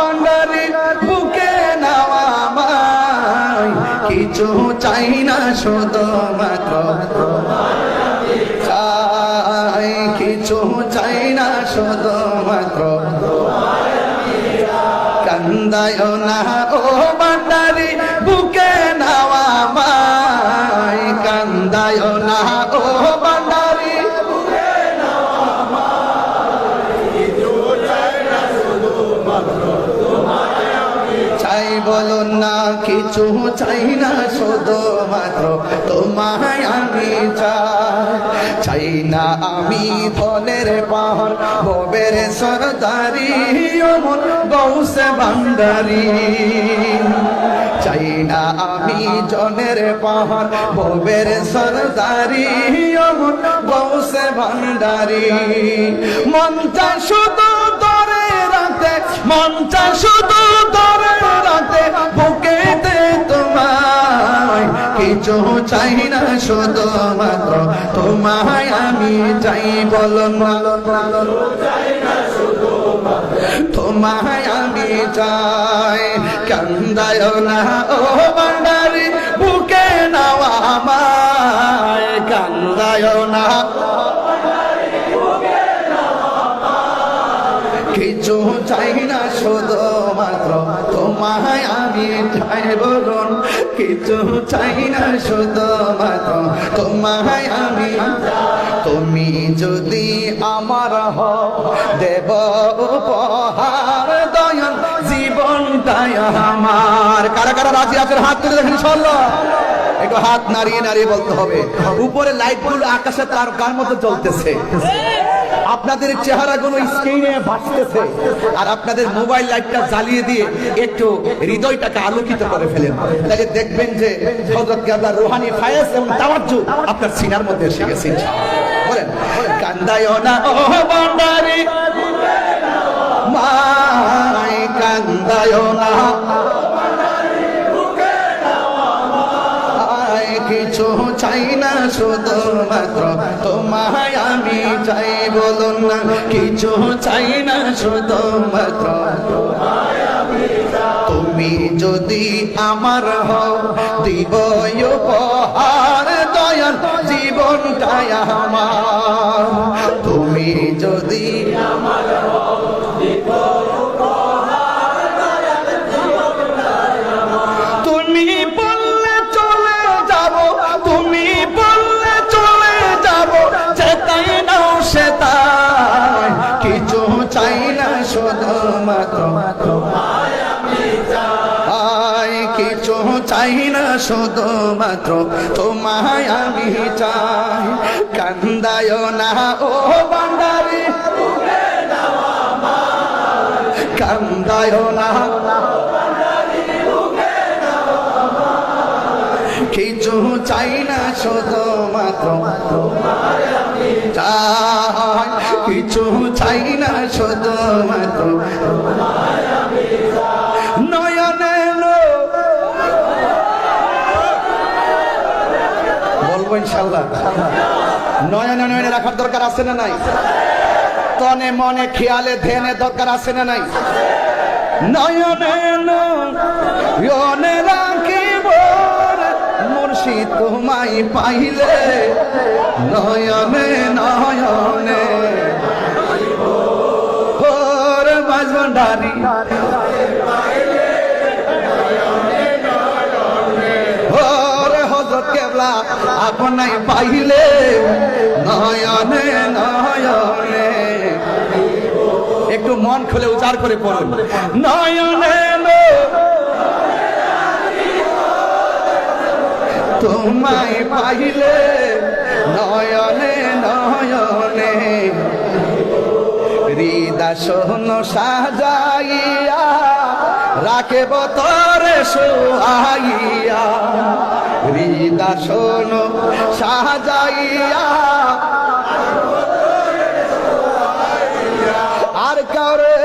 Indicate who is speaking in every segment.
Speaker 1: ভান্ডারি বুকে নেওয়া কিছু চাই না শুধু মাত্র চাই কিছু চাই না শুধু মাত্র কান্দায় না। ও ভান্ডারি বুকে নেওয়া কান্দায় না কিছু চাই না, শুধু মাত্র তোমায় আমি চাই। চাই না আমি ধনের পাহাড়, ভবের সরদারি অমন গৌসে ভান্ডারি। চাই না আমি জনের পাহাড়, ভবের সরদারি অমন গৌসে ভান্ডারি। মনটা শুধু ধরে রাখতে মনটা শুধু ধরে রাতে তোমায় কিছু চাই না শুধু মাত্র, তোমায় আমি চাই বলো না। তোমায় আমি চাই কান্দায় না, ও ভান্ডারি, বুকে নাওয়া আমায় কান্দায় না। কিছু চাই না শুধু মাত্র, তোমায় আমি চাই বলুন। কিছু চাই না, শুধু মাত্র তোমায় আমি। তুমি যদি আমার হও, দেব উপহার জীবনটাই আমার। কারা কারা রাজি আছেন? হাত তুলে দেখেন সল্লা একটু হাত নাড়িয়ে নাড়িয়ে বলতে হবে। উপরে লাইটগুলো আকাশে তার কার মতো চলতেছে আপনাদের চেহারাগুলো স্ক্রিনে ভাসতেছে আর আপনাদের মোবাইল লাইটটা জ্বালিয়ে দিয়ে একটু হৃদয়টাকে আলোকিত করে ফেলেন। তাহলে দেখবেন যে হযরত কেবলা রুহানি ফায়েজ এবং তাওয়াজ্জু আপনার সিনার মধ্যে এসে গেছে বলেন কান্দায় না, ও ভান্ডারি মাই কান্দায় না। কিছু চাই না শুধু মাত্র। তোমায় আমি চাই বলুন না, কিছু চাই না শুধু মাত্র। তুমি যদি আমার হও, দিব উপহার দয়াল জীবনটাই আমার। তুমি যদি তুমি চাই না শুধু মাত্র, তোমায় আমি চাই। কান্দায় না, ও বান্দারি। কান্দায় না। কিছু চাই না শুধু মাত্র। চাই। কিছু চাই না শুধু বলব ইনশাল্লাহ। নয়নে নয়নে রাখার দরকার আছে না নাই? তনে মনে খেয়ালে ধ্যানে দরকার আছে না নাই? নয়নে নয়নে তোমায় পাইলে। নয়নে নয়নে। ওর বাজবন্ডারি আপনাই পাইলে নয়নে নয়নে। একটু মন খুলে উচার করে পড়ুন। নয়নে তোমায় পাইলে নয়নে নয়নে। হৃদা সোন সাজাইয়া রাখে বতরে সোহাইয়া হৃদা সোন সাজাইয়া। আর কারে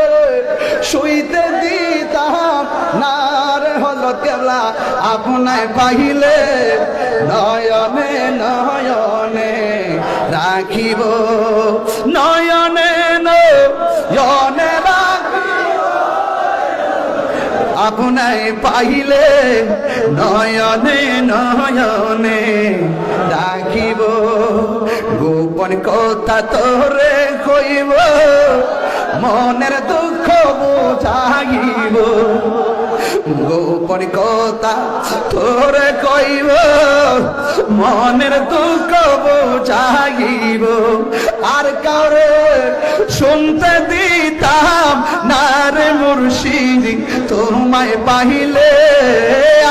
Speaker 1: শুইতে দিতাম না রে হলো কেবলা আপনায় নয়নে নয়নে নয়নে রাখিব। আপনায় পাইলে নয়নে নয়নে রাখিব গোপন কথা তোরে কইব, মনের দুঃখ বুঝাইব। গোপন কথা তোরে কইব, মনের দুঃখ বুঝাইব। আর কাউরে শুনতে দিতাম না রে মুর্শিদ তোমায় পাহিলে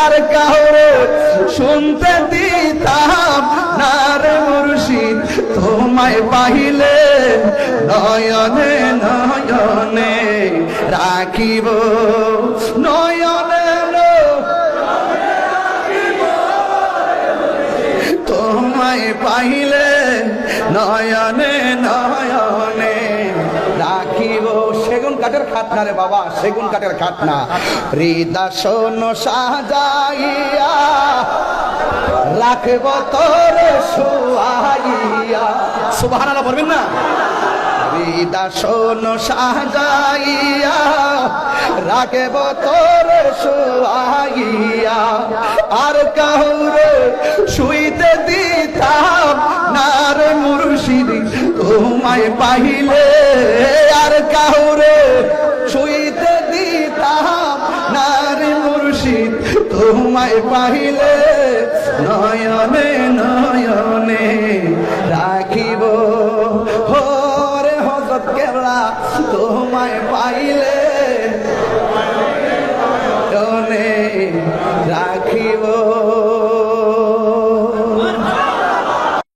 Speaker 1: আর কাহরে শুনতে দিতাম না রে মুর্শিদ। তোমায় পাহিলে নয়নে নয়নে রাখিব, নয়নে কাঠের খাটনা রে বাবা সেগুন কাঠের খাটনা হৃদাসন সাজাইয়া রাখব তোর সুয়াইয়া সুবহানাল্লাহ বলবেন না? হৃদাসন সাজাইয়া রাখব তোর সুয়াইয়া আর কাহুরে শুইতে দিতাম নার মুর্শিদ তোমায় পাইলে। তোমায় পাইলে রাখিব।